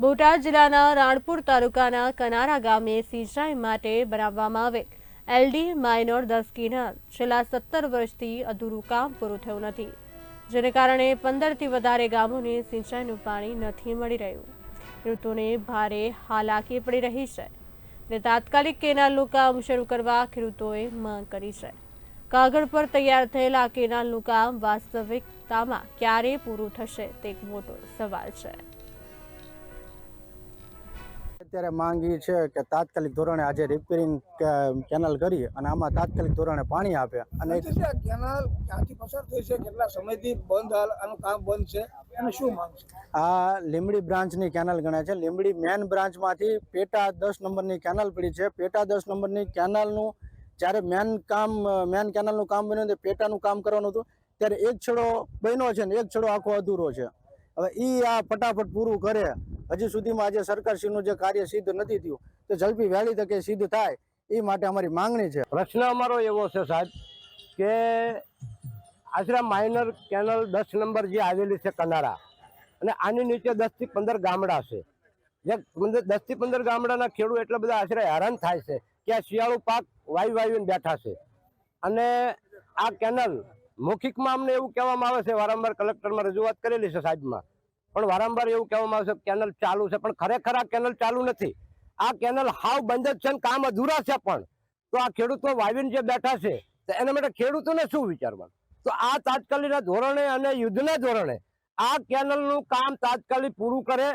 બોટાદ જિલ્લાના રાણપુર તાલુકાના કનારા ગામે સિંચાઈ માટે બનાવવામાં આવેલ એલડી માઇનોર દસ કેનાલ છેલ્લા સત્તર વર્ષથી અધૂરું કામ પૂરું થયું નથી, જેને કારણે પંદરથી વધારે ગામોને સિંચાઈનું પાણી નથી મળી રહ્યું. ખેડૂતોને ભારે હાલાકી પડી રહી છે ને તાત્કાલિક કેનાલનું કામ શરૂ કરવા ખેડૂતોએ માંગ કરી છે. કાગળ પર તૈયાર થયેલા કેનાલનું કામ વાસ્તવિકતામાં ક્યારે પૂરું થશે તે એક મોટો સવાલ છે. અત્યારે માંગ એ છે કે તાત્કાલિક ધોરણે આજે રિપેરિંગ કેનલ કરી અને આમાં તાત્કાલિક ધોરણે પાણી આપે. અને કેનાલ ક્યાંથી પસાર થઈ છે કેટલા સમયથી બંધ હાલ આનું કામ બંધ છે અને શું માંગ છે? આ લીંબડી બ્રાન્ચની કેનલ ગણાય છે. લીમડી મેન બ્રાન્ચમાંથી પેટા દસ નંબરની કેનલ પડી છે. પેટા દસ નંબરની કેનલનું જ્યારે મેન કામ મેન કેનલનું કામ બન્યું તે પેટાનું કામ કરવાનું હતું ત્યારે એક છેડો બન્યો છે ને એક છેડો આખો અધૂરો છે. હવે એ આ ફટાફટ પૂરું કરે હજી સુધીમાં આજે સરકારશ્રીનું જે કાર્ય સિદ્ધ નથી થયું, તો ઝડપી વહેલી તકે સિદ્ધ થાય, એ માટે અમારી માંગણી છે. પ્રશ્ન અમારો એવો છે, સાહેબ, કે આશરા માઇનર કેનલ દસ નંબર જે આવેલી છે કનારા, અને આની નીચે દસથી પંદર ગામડા છે. જે દસથી પંદર ગામડાના ખેડૂત એટલા બધા આશરે હેરાન થાય છે કે આ શિયાળુ પાક વાવી વાવીને બેઠા છે. અને આ કેનલ મૌખિકમાં અમને એવું કહેવામાં આવે છે, વારંવાર કલેક્ટરમાં રજૂઆત કરેલી છે સાહેબમાં પણ વારંવાર એવું કહેવામાં આવે છે કેનલ ચાલુ છે. પણ ખરેખર આ કેનલ ચાલુ નથી. આ કેનલ હાવ બંધ જ છે ને કામ અધૂરા છે પણ. તો આ ખેડૂતો વાવીને જે બેઠા છે, તો એના માટે ખેડૂતોને શું વિચારવાનું? તો આ તાત્કાલિકના ધોરણે અને યુદ્ધના ધોરણે આ કેનલનું કામ તાત્કાલિક પૂરું કરે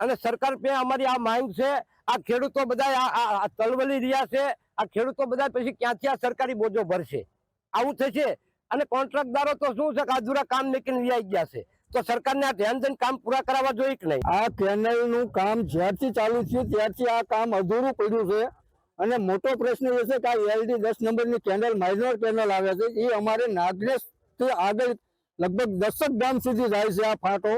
અને સરકાર પે અમારી આ માંગ છે. આ ખેડૂતો બધા તલવલી રહ્યા છે. આ ખેડૂતો બધા પછી ક્યાંથી આ સરકારી બોજો ભરશે? આવું થશે? અને કોન્ટ્રાક્ટદારો તો શું છે કે અધૂરા કામ નીકળીને વ્યાઈ ગયા છે? તો સરકારને આ ધ્યાન દઈને કામ પૂરા કરાવવા જોઈએ કે નહીં? આ કેનલનું કામ જ્યારથી ચાલુ થયું ત્યારથી આ કામ અધૂરું પડ્યું છે. અને મોટો પ્રશ્ન એ છે કે આ એલડી દસ નંબરની કેનલ માઇનોર કેનલ આવે છે. એ અમારે નાગરેશથી આગળ લગભગ દસક ગામ સુધી જાય છે આ ફાટો.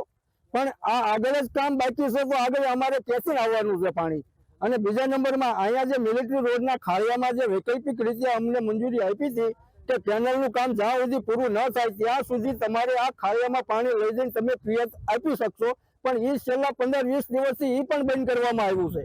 પણ આ આગળ જ કામ બાકી છે તો આગળ અમારે ક્યાંથી આવવાનું છે પાણી? અને બીજા નંબરમાં અહીંયા જે મિલિટરી રોડના ખાળિયામાં જે વૈકલ્પિક રીતે અમને મંજૂરી આપી હતી કે કેનલનું કામ જ્યાં સુધી પૂરું ન થાય, ત્યાં સુધી તમારે આ ખાળિયામાં પાણી લઈ જઈને તમે પિયત આપી શકશો. પણ એ છેલ્લા પંદર વીસ દિવસથી એ પણ બંધ કરવામાં આવ્યું છે.